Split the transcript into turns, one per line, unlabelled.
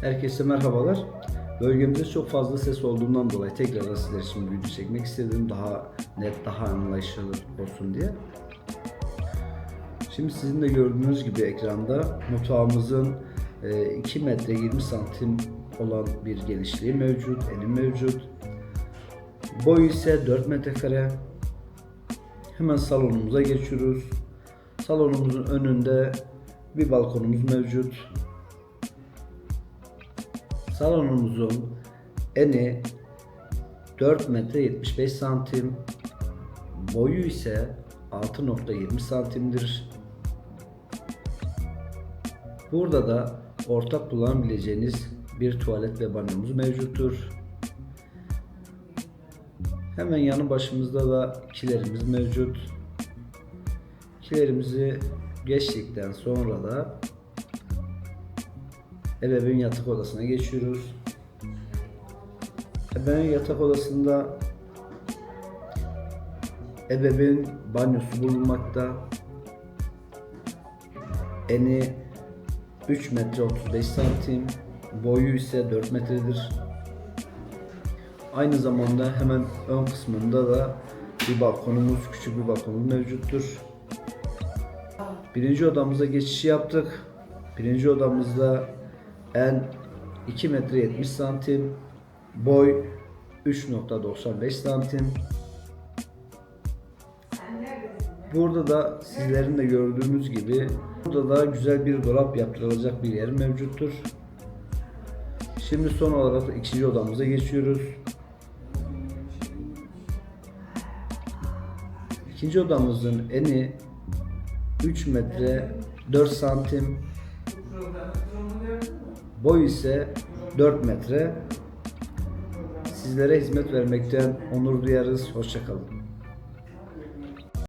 Herkese merhabalar. Bölgemizde çok fazla ses olduğundan dolayı tekrar sizler için video çekmek istedim. Daha net, daha anlaşılır olsun diye. Şimdi sizin de gördüğünüz gibi ekranda mutfağımızın e, 2 metre 20 santim olan bir genişliği mevcut, eni mevcut. Boyu ise 4 metrekare. Hemen salonumuza geçiyoruz. Salonumuzun önünde bir balkonumuz mevcut. Salonumuzun eni 4 metre 75 santim. Boyu ise 6.20 santimdir. Burada da ortak kullanabileceğiniz bir tuvalet ve banyomuz mevcuttur. Hemen yanı başımızda da kilerimiz mevcut. Kilerimizi geçtikten sonra da ebeveyn yatak odasına geçiyoruz. Ebeveyn yatak odasında ebeveyn banyosu bulunmakta. Eni 3 metre 35 santim, boyu ise 4 metredir. Aynı zamanda hemen ön kısmında da bir balkonumuz, küçük bir balkonumuz mevcuttur. Birinci odamıza geçiş yaptık. Birinci odamızda en 2 metre 70 santim, boy 3.95 santim. Burada da sizlerin de gördüğünüz gibi burada da güzel bir dolap yaptırılacak bir yer mevcuttur. Şimdi son olarak ikinci odamıza geçiyoruz. İkinci odamızın eni 3 metre 4 santim boy ise 4 metre sizlere hizmet vermekten onur duyarız. Hoşçakalın.